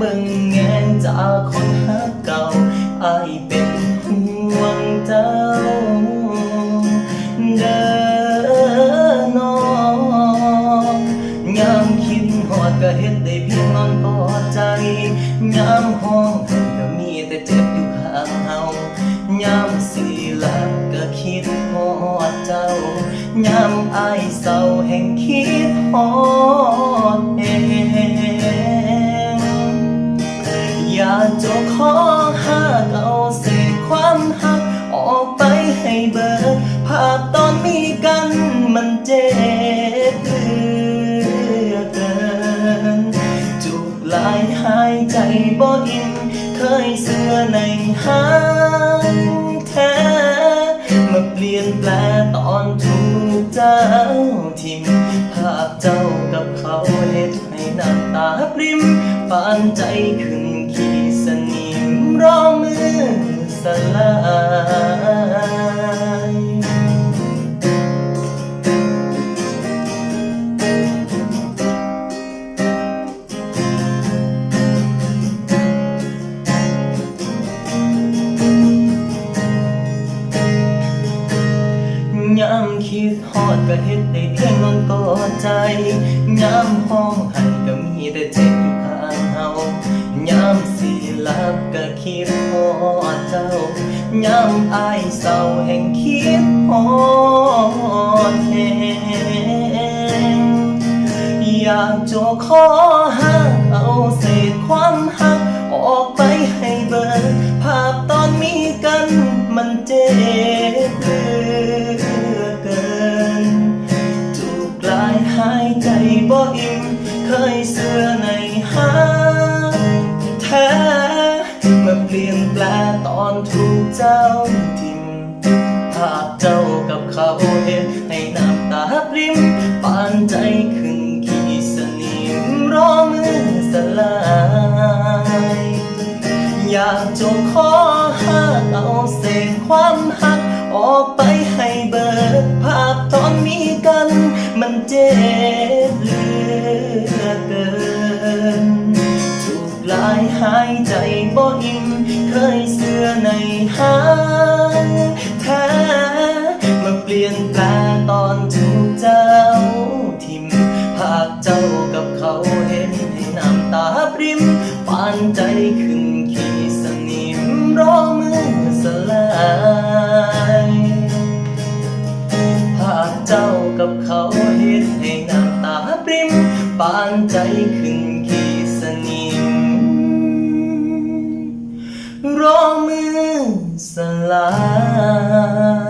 บิ่งแงงจากคนฮักเก่าอายเป็นห่วงเจ้าเด้อน้องยามคิดฮอดก็เฮ็ดได้เพียงนอนกอดใจยามห้องไห้ก็มีแต่เจ็บอยู่ข้างเฮายามสิลับก็คิดฮอดเจ้ายามอายเศร้าแห่งคิดฮอด เบิดภาพตอนมีกันมันเจ็บเหลือเกินจุกลายหายใจบ่อิน เคยเสื้อในหางแท้ มาเปลี่ยนแปลตอนถูกเจ้าทิมภาพเจ้ากับเขาเฮ็ดให้น้ำตาปริมปานใจขึ้นขีสนิมรอมือสลา ฮอดก็เฮ็ดได้เพียงนอนกอดใจยามห้องไห้ก็มีแต่เจ็บอยู่ข้างเฮายามสิหลับก็คิดฮอดเจ้ายามอายเศร้าแห่งคิดฮอดแฮงอยากจะขอหักเอาเศษความหักออกไปให้เบิดภาพตอนมีกันมันเจ็บ อิ่มเคยเสื้อในหาแท้มาเปลี่ยนแปลตอนถูกเจ้าทิมภาพเจ้ากับเขาเห็นให้น้ำตาปริมปานใจขึ้นขีสนิมรอมือสลายอยากจะขอหักเอาเศษความหักออกไปให้เบิดภาพตอนมีกันมันเจ็บ ลายหายใจบ่อิ่มเคยเสื้อในหางแท้มาเปลี่ยนแปลตอนถึกเจ้าทิมหากเจ้ากับเขาเห็นให้น้ำตาปริมปานใจขึ้นขี่สนิมรอมือสลายหากเจ้ากับเขาเห็นให้น้ำตาปริมปานใจขึ้นขี ร้องมือสลาย